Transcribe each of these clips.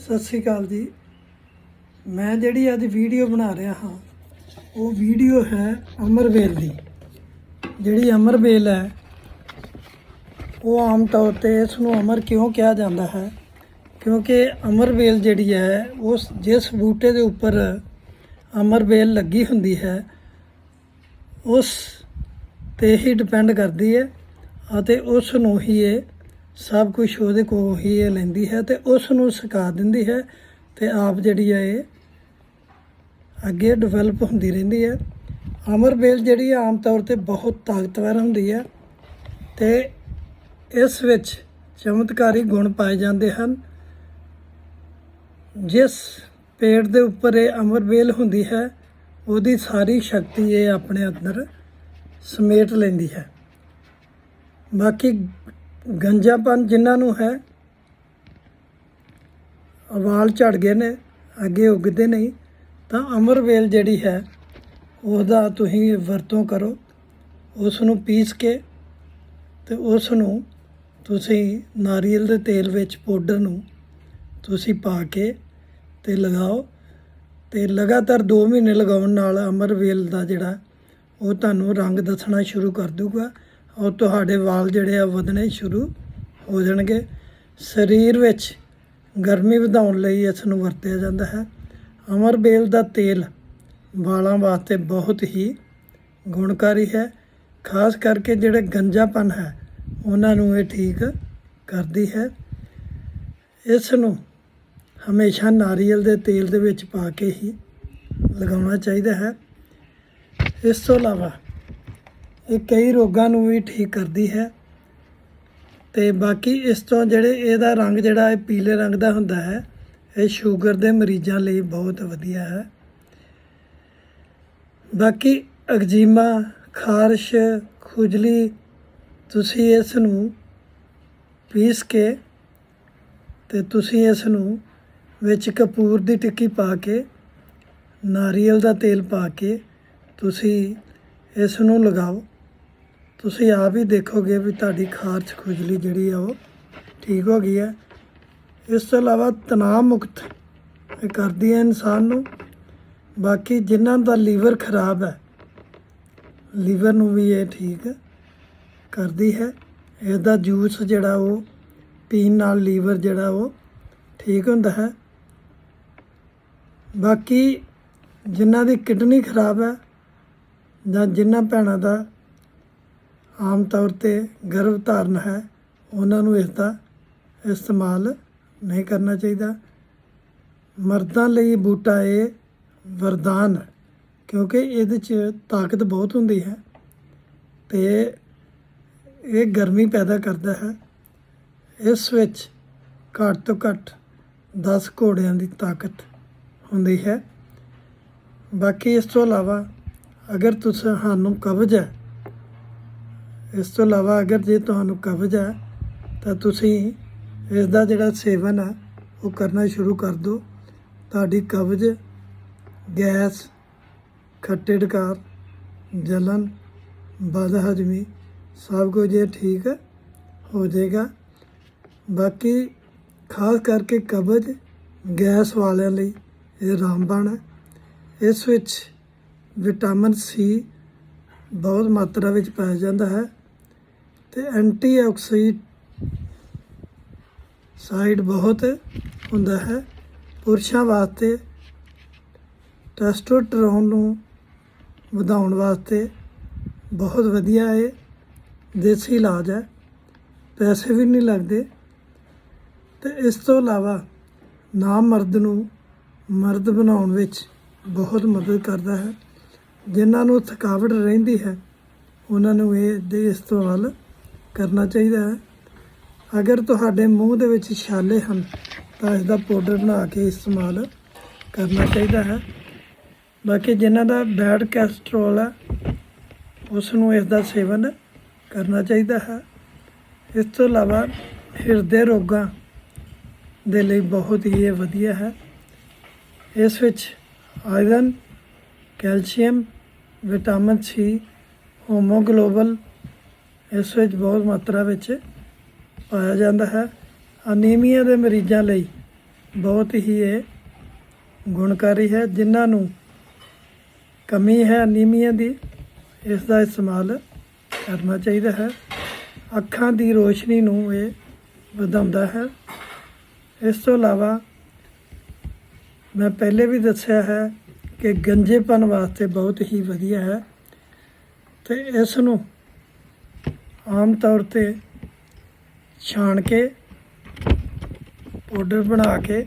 ਸਤਿ ਸ੍ਰੀ ਅਕਾਲ ਜੀ। ਮੈਂ ਜਿਹੜੀ ਅੱਜ ਵੀਡੀਓ ਬਣਾ ਰਿਹਾ ਹਾਂ, ਉਹ ਵੀਡੀਓ ਹੈ ਅਮਰਵੇਲ ਦੀ। ਜਿਹੜੀ ਅਮਰਵੇਲ ਹੈ, ਉਹ ਆਮ ਤੌਰ ਤੇ ਇਸ ਨੂੰ ਅਮਰ ਕਿਉਂ ਕਿਹਾ ਜਾਂਦਾ ਹੈ? ਕਿਉਂਕਿ ਅਮਰਵੇਲ ਜਿਹੜੀ ਹੈ, ਉਸ ਜਿਸ ਬੂਟੇ ਦੇ ਉੱਪਰ ਅਮਰਵੇਲ ਲੱਗੀ ਹੁੰਦੀ ਹੈ, ਉਸ ਤੇ ਹੀ ਡਿਪੈਂਡ ਕਰਦੀ ਹੈ ਅਤੇ ਉਸ ਨੂੰ ਹੀ ਇਹ ਸਭ ਕੁਝ ਉਹਦੇ ਕੋਲ ਹੀ ਇਹ ਲੈਂਦੀ ਹੈ ਤੇ ਉਸ ਨੂੰ ਸਿਖਾ ਦਿੰਦੀ ਹੈ ਤੇ ਆਪ ਜਿਹੜੀ ਹੈ ਇਹ ਅੱਗੇ ਡਿਵੈਲਪ ਹੁੰਦੀ ਰਹਿੰਦੀ ਹੈ। ਅਮਰ ਬੇਲ ਜਿਹੜੀ ਆਮ ਤੌਰ ਤੇ ਬਹੁਤ ਤਾਕਤਵਰ ਹੁੰਦੀ ਹੈ ਤੇ ਇਸ ਵਿੱਚ ਚਮਤਕਾਰੀ ਗੁਣ ਪਾਏ ਜਾਂਦੇ ਹਨ। ਜਿਸ ਪੇੜ ਦੇ ਉੱਪਰ ਇਹ ਅਮਰ ਅਮਰਬੇਲ ਹੁੰਦੀ ਹੈ, ਉਹਦੀ ਸਾਰੀ ਸ਼ਕਤੀ ਇਹ ਆਪਣੇ ਅੰਦਰ ਸਮੇਟ ਲੈਂਦੀ ਹੈ। ਬਾਕੀ ਗੰਜਾਪਨ ਜਿਨ੍ਹਾਂ ਨੂੰ ਹੈ ਵਾਲ ਝੜ ਗਏ ਨੇ, ਅੱਗੇ ਉੱਗਦੇ ਨਹੀਂ, ਤਾਂ ਅਮਰਵੇਲ ਜਿਹੜੀ ਹੈ, ਉਹਦਾ ਤੁਸੀਂ ਵਰਤੋਂ ਕਰੋ। ਉਸ ਨੂੰ ਪੀਸ ਕੇ ਤੇ ਉਸ ਨੂੰ ਤੁਸੀਂ ਨਾਰੀਅਲ ਦੇ ਤੇਲ ਵਿੱਚ ਪਾਊਡਰ ਨੂੰ ਤੁਸੀਂ ਪਾ ਕੇ ਤੇ ਲਗਾਓ। ਤੇ ਲਗਾਤਾਰ 2 ਮਹੀਨੇ ਲਗਾਉਣ ਨਾਲ ਅਮਰਵੇਲ ਦਾ ਜਿਹੜਾ, ਉਹ ਤੁਹਾਨੂੰ ਰੰਗ ਦੱਸਣਾ ਸ਼ੁਰੂ ਕਰ ਦੂਗਾ ਉਹ ਤੁਹਾਡੇ ਵਾਲ ਜਿਹੜੇ ਆ ਵਧਣੇ ਸ਼ੁਰੂ ਹੋ ਜਾਣਗੇ। ਸਰੀਰ ਵਿੱਚ ਗਰਮੀ ਵਧਾਉਣ ਲਈ ਇਸ ਨੂੰ ਵਰਤਿਆ ਜਾਂਦਾ ਹੈ। ਅਮਰਬੇਲ ਦਾ ਤੇਲ ਵਾਲਾਂ ਵਾਸਤੇ ਬਹੁਤ ਹੀ ਗੁਣਕਾਰੀ ਹੈ। ਖਾਸ ਕਰਕੇ ਜਿਹੜੇ ਗੰਜਾਪਨ ਹੈ, ਉਹਨਾਂ ਨੂੰ ਇਹ ਠੀਕ ਕਰਦੀ ਹੈ। ਇਸ ਨੂੰ ਹਮੇਸ਼ਾ ਨਾਰੀਅਲ ਦੇ ਤੇਲ ਦੇ ਵਿੱਚ ਪਾ ਕੇ ਹੀ ਲਗਾਉਣਾ ਚਾਹੀਦਾ ਹੈ। ਇਸ ਤੋਂ ਇਲਾਵਾ ਇਹ ਕਈ ਰੋਗਾਂ ਨੂੰ ਵੀ ਠੀਕ ਕਰਦੀ ਹੈ। ਤੇ ਬਾਕੀ ਇਸ ਤੋਂ ਜਿਹੜੇ ਇਹਦਾ ਰੰਗ ਜਿਹੜਾ ਇਹ ਪੀਲੇ ਰੰਗ ਦਾ ਹੁੰਦਾ ਹੈ, ਇਹ ਸ਼ੂਗਰ ਦੇ ਮਰੀਜ਼ਾਂ ਲਈ ਬਹੁਤ ਵਧੀਆ ਹੈ। ਬਾਕੀ ਅਗਜੀਮਾ, ਖਾਰਸ਼, ਖੁਜਲੀ, ਤੁਸੀਂ ਇਸ ਨੂੰ ਪੀਸ ਕੇ ਤੇ ਤੁਸੀਂ ਇਸ ਨੂੰ ਵਿੱਚ ਕਪੂਰ ਦੀ ਟਿੱਕੀ ਪਾ ਕੇ, ਨਾਰੀਅਲ ਦਾ ਤੇਲ ਪਾ ਕੇ ਤੁਸੀਂ ਇਸ ਨੂੰ ਲਗਾਓ। ਤੁਸੀਂ ਆਪ ਹੀ ਦੇਖੋਗੇ ਵੀ ਤੁਹਾਡੀ ਖਾਰਸ਼ ਖੁਜਲੀ ਜਿਹੜੀ ਆ ਉਹ ਠੀਕ ਹੋ ਗਈ ਹੈ। ਇਸ ਤੋਂ ਇਲਾਵਾ ਤਣਾਅ ਮੁਕਤ ਇਹ ਕਰਦੀ ਹੈ ਇਨਸਾਨ ਨੂੰ। ਬਾਕੀ ਜਿਨ੍ਹਾਂ ਦਾ ਲੀਵਰ ਖਰਾਬ ਹੈ, ਲੀਵਰ ਨੂੰ ਵੀ ਇਹ ਠੀਕ ਕਰਦੀ ਹੈ। ਇਹਦਾ ਜੂਸ ਜਿਹੜਾ ਉਹ ਪੀਣ ਨਾਲ ਲੀਵਰ ਜਿਹੜਾ ਉਹ ਠੀਕ ਹੁੰਦਾ ਹੈ। ਬਾਕੀ ਜਿਨ੍ਹਾਂ ਦੀ ਕਿਡਨੀ ਖਰਾਬ ਹੈ ਜਾਂ ਜਿਨ੍ਹਾਂ ਭੈਣਾਂ ਦਾ ਆਮ ਤੌਰ ਤੇ ਗਰਭ ਧਾਰਨ ਹੈ, ਉਹਨਾਂ ਨੂੰ ਇਸ ਦਾ ਇਸਤੇਮਾਲ ਨਹੀਂ ਕਰਨਾ ਚਾਹੀਦਾ। ਮਰਦਾਂ ਲਈ ਬੂਟਾ ਇਹ ਵਰਦਾਨ, ਕਿਉਂਕਿ ਇਹਦੇ 'ਚ ਤਾਕਤ ਬਹੁਤ ਹੁੰਦੀ ਹੈ ਤੇ ਇਹ ਗਰਮੀ ਪੈਦਾ ਕਰਦਾ ਹੈ। ਇਸ ਵਿੱਚ ਘੱਟ ਤੋਂ ਘੱਟ 10 ਘੋੜਿਆਂ ਦੀ ਤਾਕਤ ਹੁੰਦੀ ਹੈ। ਬਾਕੀ ਇਸ ਤੋਂ ਇਲਾਵਾ ਅਗਰ ਤੁਸੀਂ ਸਾਨੂੰ ਕਬਜ਼ ਹੈ ਇਸ ਤੋਂ ਇਲਾਵਾ ਅਗਰ ਜੇ ਤੁਹਾਨੂੰ ਕਬਜ਼ ਹੈ, ਤਾਂ ਤੁਸੀਂ ਇਸ ਦਾ ਜਿਹੜਾ ਸੇਵਨ ਹੈ, ਉਹ ਕਰਨਾ ਸ਼ੁਰੂ ਕਰ ਦਿਓ। ਤੁਹਾਡੀ ਕਬਜ਼, ਗੈਸ, ਖੱਟੇ ਡਕਾਰ, ਜਲਨ, ਬਦ ਹਜ਼ਮੀ, ਸਭ ਕੁਝ ਇਹ ਠੀਕ ਹੋ ਜਾਏਗਾ। ਬਾਕੀ ਖਾਸ ਕਰਕੇ ਕਬਜ਼ ਗੈਸ ਵਾਲਿਆਂ ਲਈ ਇਹ ਰਾਮਬਾਣ ਹੈ। ਇਸ ਵਿੱਚ ਵਿਟਾਮਿਨ ਸੀ ਬਹੁਤ ਮਾਤਰਾ ਵਿੱਚ ਪਾਇਆ ਜਾਂਦਾ ਹੈ। ਤੇ ਐਂਟੀਆਕਸੀਡ ਸਾਈਡ ਬਹੁਤ ਹੁੰਦਾ ਹੈ। ਪੁਰਸ਼ਾਂ ਵਾਸਤੇ ਟੈਸਟੋਸਟੇਰੋਨ ਨੂੰ ਵਧਾਉਣ ਵਾਸਤੇ ਬਹੁਤ ਵਧੀਆ ਹੈ ਦੇਸੀ ਇਲਾਜ ਹੈ। ਪੈਸੇ ਵੀ ਨਹੀਂ ਲੱਗਦੇ। ਤੇ ਇਸ ਤੋਂ ਇਲਾਵਾ ਨਾ ਮਰਦ ਨੂੰ ਮਰਦ ਬਣਾਉਣ ਵਿੱਚ ਬਹੁਤ ਮਦਦ ਕਰਦਾ ਹੈ। ਜਿਨ੍ਹਾਂ ਨੂੰ ਥਕਾਵਟ ਰਹਿੰਦੀ ਹੈ, ਉਹਨਾਂ ਨੂੰ ਇਹ ਤੋਂ ਵੱਲ ਕਰਨਾ ਚਾਹੀਦਾ ਹੈ। ਅਗਰ ਤੁਹਾਡੇ ਮੂੰਹ ਦੇ ਵਿੱਚ ਛਾਲੇ ਹਨ, ਤਾਂ ਇਸ ਦਾ ਪਾਊਡਰ ਬਣਾ ਕੇ ਇਸਤੇਮਾਲ ਕਰਨਾ ਚਾਹੀਦਾ ਹੈ। ਬਾਕੀ ਜਿਨ੍ਹਾਂ ਦਾ ਬੈਡ ਕੋਲੇਸਟ੍ਰੋਲ ਹੈ ਉਸ ਨੂੰ ਇਸ ਦਾ ਸੇਵਨ ਕਰਨਾ ਚਾਹੀਦਾ ਹੈ। ਇਸ ਤੋਂ ਇਲਾਵਾ ਹਿਰਦੇ ਰੋਗਾਂ ਦੇ ਲਈ ਬਹੁਤ ਹੀ ਇਹ ਵਧੀਆ ਹੈ। ਇਸ ਵਿੱਚ iron calcium vitamin C haemoglobin ਇਸ ਵਿੱਚ ਬਹੁਤ ਮਾਤਰਾ ਵਿੱਚ ਪਾਇਆ ਜਾਂਦਾ ਹੈ। ਅਨੀਮੀਆ ਦੇ ਮਰੀਜ਼ਾਂ ਲਈ ਬਹੁਤ ਹੀ ਇਹ ਗੁਣਕਾਰੀ ਹੈ, ਜਿਨ੍ਹਾਂ ਨੂੰ ਕਮੀ ਹੈ ਅਨੀਮੀਆ ਦੀ। ਇਸ ਦਾ ਇਸਤੇਮਾਲ ਕਰਨਾ ਚਾਹੀਦਾ ਹੈ। ਅੱਖਾਂ ਦੀ ਰੋਸ਼ਨੀ ਨੂੰ ਇਹ ਵਧਾਉਂਦਾ ਹੈ। ਇਸ ਤੋਂ ਇਲਾਵਾ ਮੈਂ ਪਹਿਲੇ ਵੀ ਦੱਸਿਆ ਹੈ ਕਿ ਗੰਜੇਪਨ ਵਾਸਤੇ ਬਹੁਤ ਹੀ ਵਧੀਆ ਹੈ। ਤੇ ਇਸ ਨੂੰ ਆਮ ਤੌਰ ਤੇ ਛਾਣ ਕੇ, ਪਾਊਡਰ ਬਣਾ ਕੇ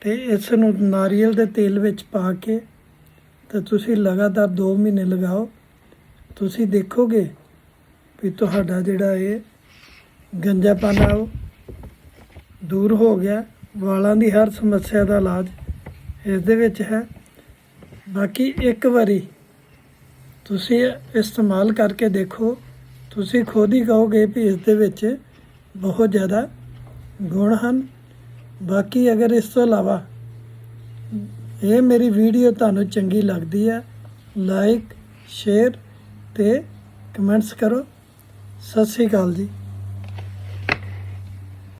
ਤੇ ਇਸ ਨੂੰ ਨਾਰੀਅਲ ਦੇ ਤੇਲ ਵਿੱਚ ਪਾ ਕੇ ਤੇ ਤੁਸੀਂ ਲਗਾਤਾਰ 2 ਮਹੀਨੇ ਲਗਾਓ। ਤੁਸੀਂ ਦੇਖੋਗੇ ਵੀ ਤੁਹਾਡਾ ਜਿਹੜਾ ਇਹ ਗੰਜਾਪਨ ਆ ਉਹ ਦੂਰ ਹੋ ਗਿਆ। ਵਾਲਾਂ ਦੀ ਹਰ ਸਮੱਸਿਆ ਦਾ ਇਲਾਜ ਇਸ ਦੇ ਵਿੱਚ ਹੈ। ਬਾਕੀ ਇੱਕ ਵਾਰੀ ਤੁਸੀਂ ਇਸਤੇਮਾਲ ਕਰਕੇ ਦੇਖੋ ਤੁਸੀਂ ਖੁਦ ਹੀ ਕਹੋਗੇ ਵੀ ਇਸ ਦੇ ਵਿੱਚ ਬਹੁਤ ਜ਼ਿਆਦਾ ਗੁਣ ਹਨ। ਬਾਕੀ ਅਗਰ ਇਸ ਤੋਂ ਇਲਾਵਾ ਇਹ ਮੇਰੀ ਵੀਡੀਓ ਤੁਹਾਨੂੰ ਚੰਗੀ ਲੱਗਦੀ ਹੈ ਲਾਈਕ ਸ਼ੇਅਰ ਤੇ ਕਮੈਂਟਸ ਕਰੋ। ਸਤਿ ਸ੍ਰੀ ਅਕਾਲ ਜੀ।